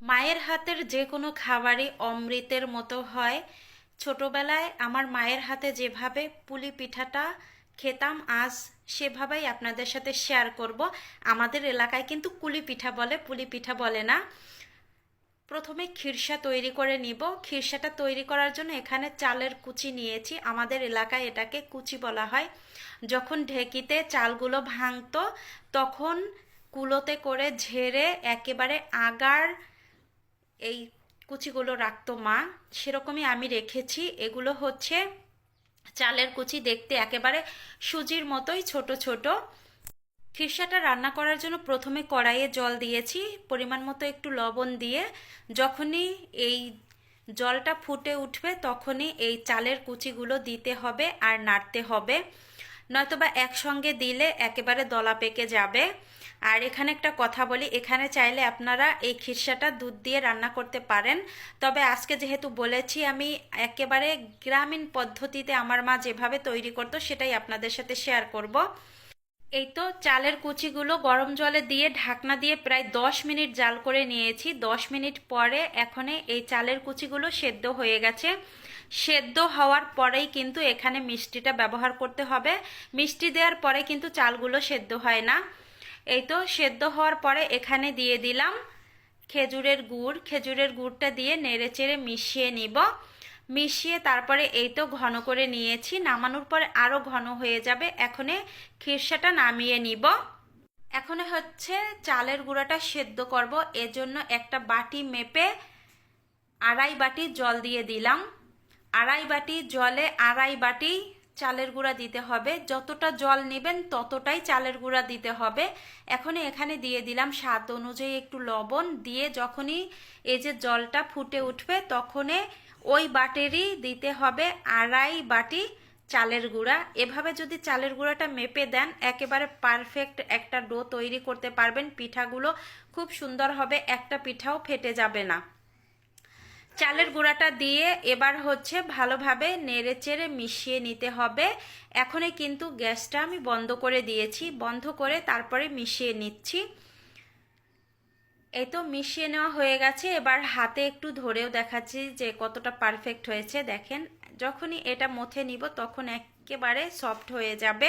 মায়ের হাতের যে কোনো খাবারই অমৃতের মতো হয়। ছোটবেলায় আমার মায়ের হাতে যেভাবে পুলি পিঠাটা খেতাম, আজ সেভাবেই আপনাদের সাথে শেয়ার করব। আমাদের এলাকায় কিন্তু কুলি পিঠা বলে, পুলি পিঠা বলে না। প্রথমে খিরসা তৈরি করে নিব। খিরসাটা তৈরি করার জন্য এখানে চালের কুচি নিয়েছি। আমাদের এলাকায় এটাকে কুচি বলা হয়। যখন ঢেকিতে চালগুলো ভাঙতো, তখন কুলোতে করে ঝেড়ে একেবারে আগার এই কুচিগুলো রাখতো মা। সেরকমই আমি রেখেছি। এগুলো হচ্ছে চালের কুচি দেখতে একেবারে সুজির মতোই ছোট ছোট। খিরসাটা রান্না করার জন্য প্রথমে কড়াইয়ে জল দিয়েছি, পরিমাণ মতো একটু লবণ দিয়ে। যখনই এই জলটা ফুটে উঠবে, তখনই এই চালের কুচিগুলো দিতে হবে আর নাড়তে হবে। নয়তোবা একসঙ্গে দিলে একেবারে দলা পেকে যাবে। আর এখানে একটা কথা বলি, এখানে চাইলে আপনারা এই খিরসাটা দুধ দিয়ে রান্না করতে পারেন। তবে আজকে যেহেতু বলেছি, আমি একেবারে গ্রামীণ পদ্ধতিতে আমার মা যেভাবে তৈরি করতো, সেটাই আপনাদের সাথে শেয়ার করব। এই তো চালের কুচিগুলো গরম জলে দিয়ে ঢাকনা দিয়ে প্রায় দশ মিনিট জাল করে নিয়েছি। দশ মিনিট পরে এখানে এই চালের কুচিগুলো সেদ্ধ হয়ে গেছে। সেদ্ধ হওয়ার পরেই কিন্তু এখানে মিষ্টিটা ব্যবহার করতে হবে। মিষ্টি দেওয়ার পরে কিন্তু চালগুলো সেদ্ধ হয় না। এই তো সেদ্ধ হওয়ার পরে এখানে দিয়ে দিলাম খেজুরের গুড়। খেজুরের গুড়টা দিয়ে নেড়ে চেড়ে মিশিয়ে নিব। মিশিয়ে তারপরে এই তো ঘন করে নিয়েছি। নামানোর পরে আরও ঘন হয়ে যাবে। এখনে খিরসাটা নামিয়ে নিব। এখন হচ্ছে চালের গুঁড়াটা সেদ্ধ করব। এজন্য একটা বাটি মেপে আড়াই বাটি জল দিয়ে দিলাম। আড়াই বাটি জলে আড়াই বাটি চালের গুঁড়া দিতে হবে। যতটা জল নেবেন ততটাই চালের গুঁড়া দিতে হবে। এখন এখানে দিয়ে দিলাম স্বাদ অনুযায়ী একটু লবণ দিয়ে যখনই এই যে জলটা ফুটে উঠবে তখনই ওই বাটেরই দিতে হবে আড়াই বাটি চালের গুঁড়া। এভাবে যদি চালের গুঁড়াটা মেপে দেন একেবারে পারফেক্ট একটা ডো তৈরি করতে পারবেন। পিঠাগুলো খুব সুন্দর হবে, একটা পিঠাও ফেটে যাবে না। চালের গুঁড়াটা দিয়ে এবার হচ্ছে ভালোভাবে নেড়ে চেড়ে মিশিয়ে নিতে হবে। এখনই কিন্তু গ্যাসটা আমি বন্ধ করে দিয়েছি। বন্ধ করে তারপরে মিশিয়ে নিচ্ছি। এই তো মিশিয়ে নেওয়া হয়ে গেছে। এবার হাতে একটু ধরেও দেখাচ্ছি যে কতটা পারফেক্ট হয়েছে। দেখেন, যখনই এটা মথে নিব তখন একেবারে সফট হয়ে যাবে।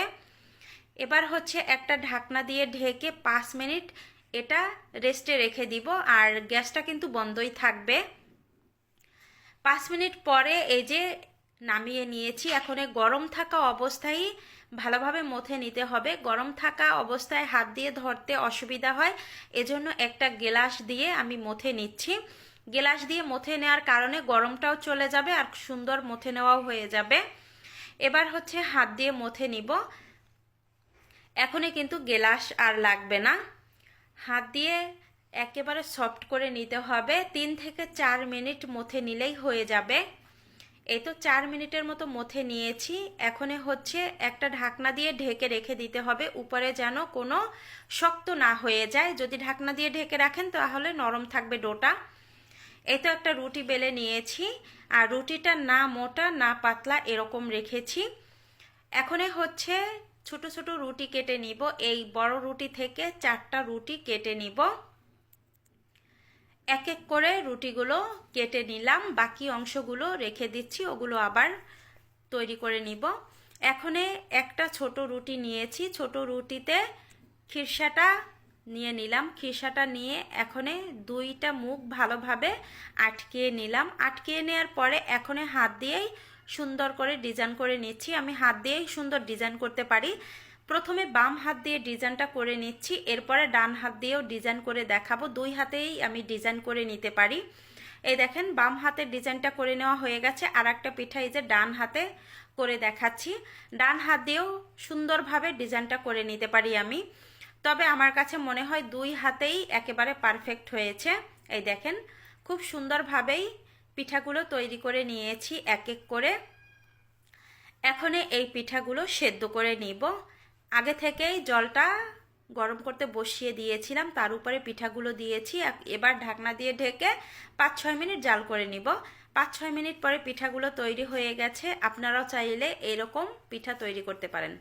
এবার হচ্ছে একটা ঢাকনা দিয়ে ঢেকে পাঁচ মিনিট এটা রেস্টে রেখে দিব। আর গ্যাসটা কিন্তু বন্ধই থাকবে। পাঁচ মিনিট পরে এই যে নামিয়ে নিয়েছি, এখন গরম থাকা অবস্থায় ভালোভাবে মথে নিতে হবে। গরম থাকা অবস্থায় হাত দিয়ে ধরতে অসুবিধা হয়, এজন্য একটা গেলাস দিয়ে আমি মথে নিচ্ছি। গেলাস দিয়ে মথে নেওয়ার কারণে গরমটাও চলে যাবে আর সুন্দর মথে নেওয়াও হয়ে যাবে। এবার হচ্ছে হাত দিয়ে মথে নিব। এখনই কিন্তু গেলাস আর লাগবে না। হাত দিয়ে একেবারে সফট করে নিতে হবে। তিন থেকে চার মিনিট মথে নিলেই হয়ে যাবে। এই তো চার মিনিটের মতো মথে নিয়েছি। এখনে হচ্ছে একটা ঢাকনা দিয়ে ঢেকে রেখে দিতে হবে। উপরে যেন কোনো শক্ত না হয়ে যায়। যদি ঢাকনা দিয়ে ঢেকে রাখেন তাহলে নরম থাকবে ডোটা। এই তো একটা রুটি বেলে নিয়েছি। আর রুটিটা না মোটা, না পাতলা এরকম রেখেছি। এখনে হচ্ছে ছোট ছোট রুটি কেটে নিব। এই বড় রুটি থেকে চারটা রুটি কেটে নিব। এক এক করে রুটিগুলো কেটে নিলাম, বাকি অংশগুলো রেখে দিচ্ছি, ওগুলো আবার তৈরি করে নিব। এখনে একটা ছোট রুটি নিয়েছি, ছোট রুটিতে খিরসাটা নিয়ে নিলাম। খিরসাটা নিয়ে এখনে দুইটা মুখ ভালোভাবে আটকিয়ে নিলাম। আটকিয়ে নেওয়ার পরে এখনে হাত দিয়েই সুন্দর করে ডিজাইন করে নিচ্ছি। আমি হাত দিয়েই সুন্দর ডিজাইন করতে পারি। প্রথমে বাম হাত দিয়ে ডিজাইনটা করে নিচ্ছি, এরপরে ডান হাত দিয়েও ডিজাইন করে দেখাবো। দুই হাতেই আমি ডিজাইন করে নিতে পারি। এই দেখেন, বাম হাতের ডিজাইনটা করে নেওয়া হয়ে গেছে। আর একটা পিঠা এই যে ডান হাতে করে দেখাচ্ছি। ডান হাত দিয়েও সুন্দরভাবে ডিজাইনটা করে নিতে পারি আমি। তবে আমার কাছে মনে হয় দুই হাতেই একেবারে পারফেক্ট হয়েছে। এই দেখেন, খুব সুন্দরভাবেই পিঠাগুলো তৈরি করে নিয়েছি এক এক করে। এখন এই পিঠাগুলো সেদ্ধ করে নিব। আগে থেকেই জলটা গরম করতে বসিয়ে দিয়েছিলাম, তার উপরে পিঠাগুলো দিয়েছি। এবার ঢাকনা দিয়ে ঢেকে পাঁচ, ছয় মিনিট জাল করে নিব। পাঁচ, ছয় মিনিট পরে পিঠাগুলো তৈরি হয়ে গেছে। আপনারাও চাইলে এরকম পিঠা তৈরি করতে পারেন।